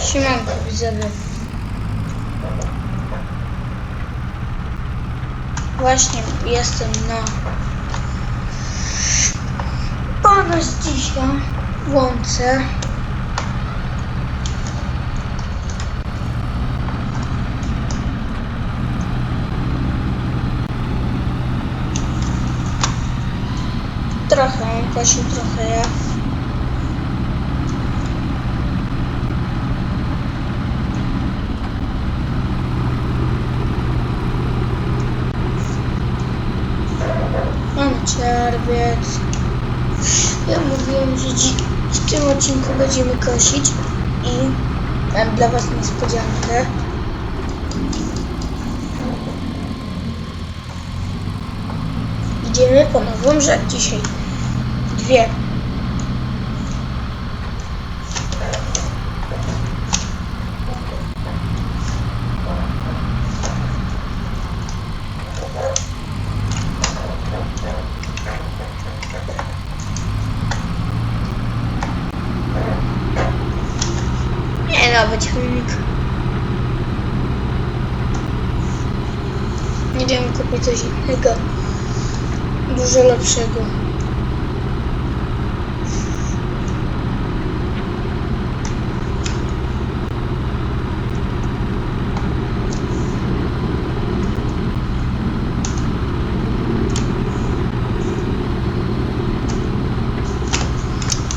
Siemanko widzowie. Właśnie jestem na Pana z dzisiaj w łące. Trochę on kosił, trochę ja. Mam czerwiec. Ja mówiłem, że w tym odcinku będziemy kosić i mam dla Was niespodziankę. Idziemy po nową rzecz dzisiaj. Dwie. Ciągnik. Nie wiem, kupić coś innego. Dużo lepszego.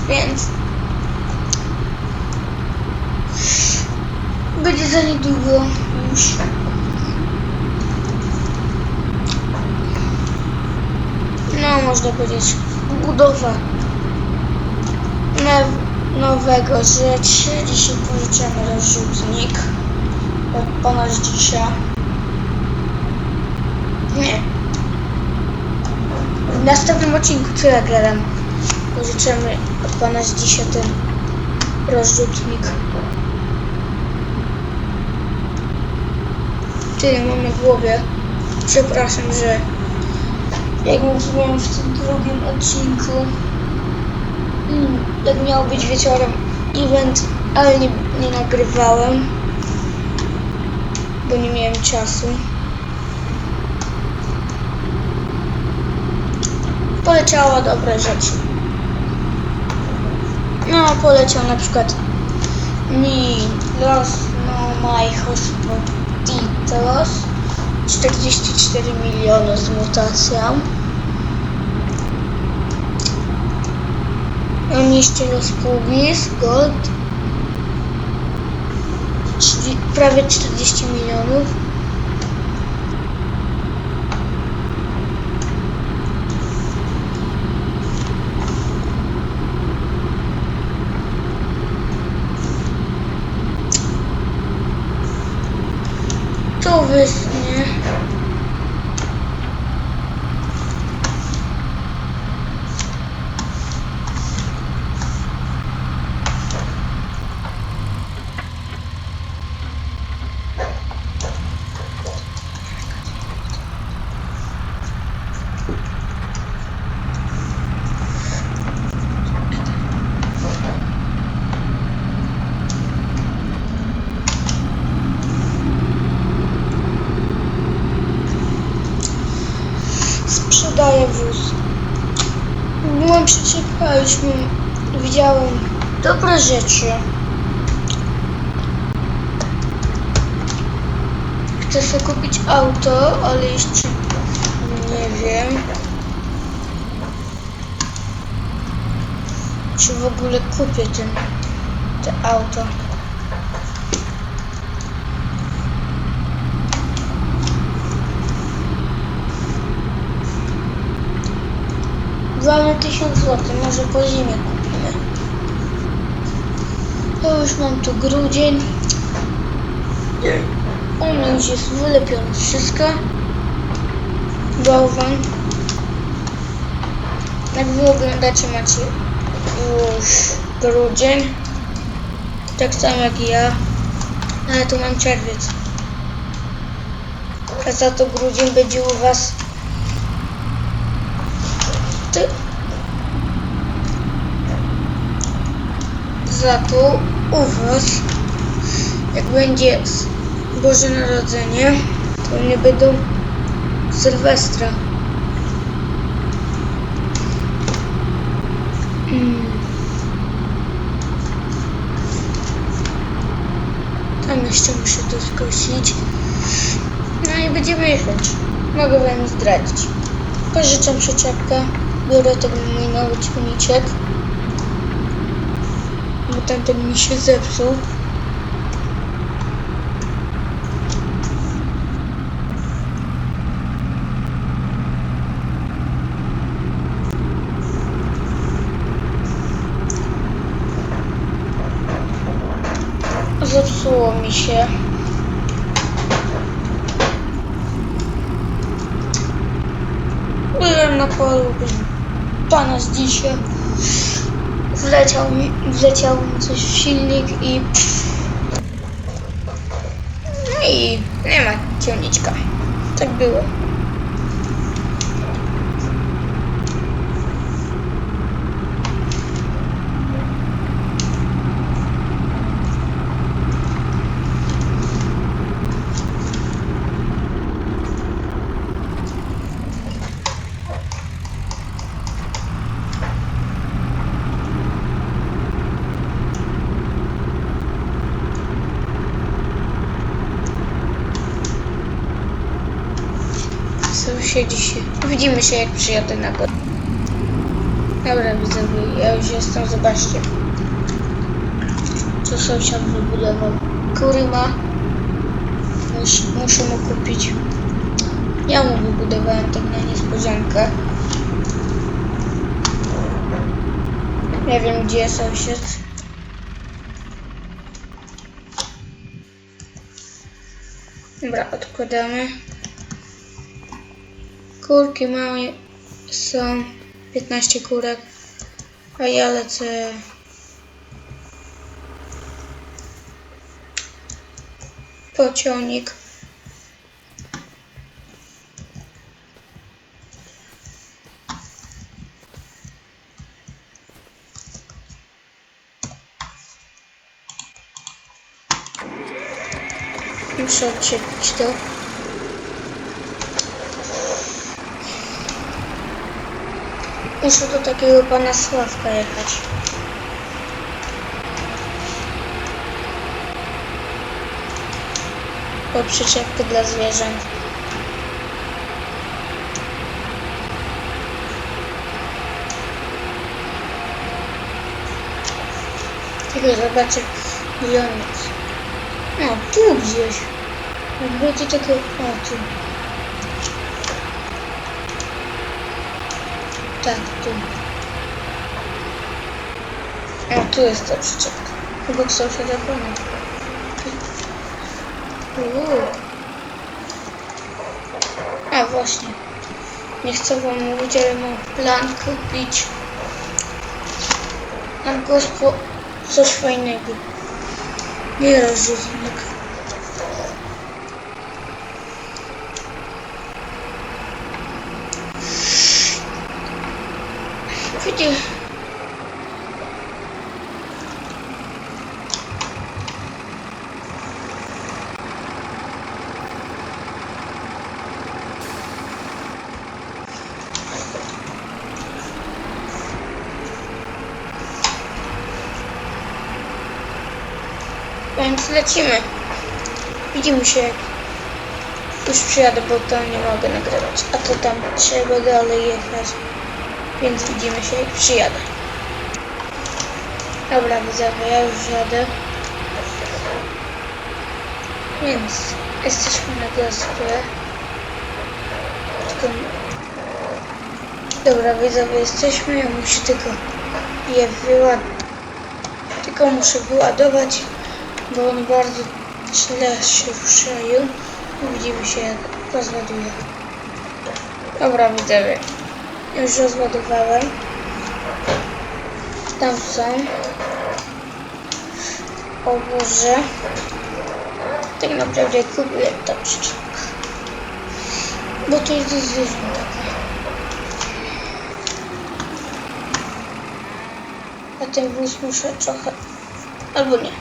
Więc będzie za niedługo już. No, można powiedzieć, budowa now- nowego rzeczy. Dzisiaj pożyczamy rozrzutnik od pana Zdzisia. Nie. W następnym odcinku gadam? Pożyczymy od pana Zdzisia ten rozrzutnik. Tyle mam na głowie. Przepraszam, że jak mówiłem w tym drugim odcinku, mm, tak miał być wieczorem event, ale nie, nie nagrywałem, bo nie miałem czasu. Poleciała dobre rzeczy. No, poleciał na przykład mi Los No My Hospititos 44 miliony z mutacją. Jeszcze Los Pugis Gold czyli prawie 40 milionów. To wysnie. Sprzedaję wóz. Byłem przyczepaliśmy, widziałem dobre rzeczy. Chcę sobie kupić auto, ale jeszcze nie wiem. Czy w ogóle kupię ten, te auto. Mamy 1000 zł, może po zimie kupimy. To już mam tu grudzień. Mnie już jest wylepione wszystko. Bałwan. Jak wy oglądacie macie już grudzień. Tak samo jak ja. Ale tu mam czerwiec. A za to grudzień będzie u was Za to u was jak będzie Boże Narodzenie, to nie będą Sylwestra. Mm. Tam jeszcze muszę to skosić. No i będziemy jechać. Mogę wam zdradzić. Pożyczam przyczepkę. Biorę ten mój nowy ciągniczek. Bo tamten mi się zepsuł. Zepsuło mi się. Byłem na polu, pana dzisiaj. Wleciał mi, wleciał mi coś w silnik i... No i nie ma ciągniczka. Tak było. Się. Widzimy się jak przyjadę na górę. Dobra, widzowie, ja już jestem, zobaczcie. Co sąsiad wybudował. Kury ma. Mus, muszę mu kupić. Ja mu wybudowałem tak na niespodziankę. Nie wiem gdzie jest sąsiad. Dobra, odkładamy. Kurki małe są 15 kurek, a ja lecę pociągnik. Muszę odczepić to. Muszę do takiego pana Sławka jechać. Po przyczepkę dla zwierząt. Tylko zobaczę jest. No, tu gdzieś. Będzie tylko... O, tu. Tak, tu. O, tu jest ta przyczepka. Obok sąsiada pana. Uuu. A właśnie. Nie chcę wam mówić, ale mam plan kupić na gospo coś fajnego. Nie rozrzutnik. Widzisz? Więc lecimy. Widzimy się jak już przyjadę, bo to nie mogę nagrywać. A to tam trzeba dalej jechać. Więc widzimy się jak przyjadę. Dobra, widzowie, ja już jadę. Więc jesteśmy na gospie. Tylko... Dobra, widzowie, jesteśmy. Ja muszę tylko je wyładować. Tylko muszę wyładować, bo one bardzo źle się ruszają. Widzimy się jak rozładuję. Dobra, widzowie. Już rozładowałem. Tam są. O Boże. Tak naprawdę tą przyczepkę. Bo to jest taka. A ten wóz muszę trochę... Albo nie.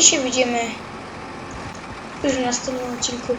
i się widzimy już w następnym odcinku.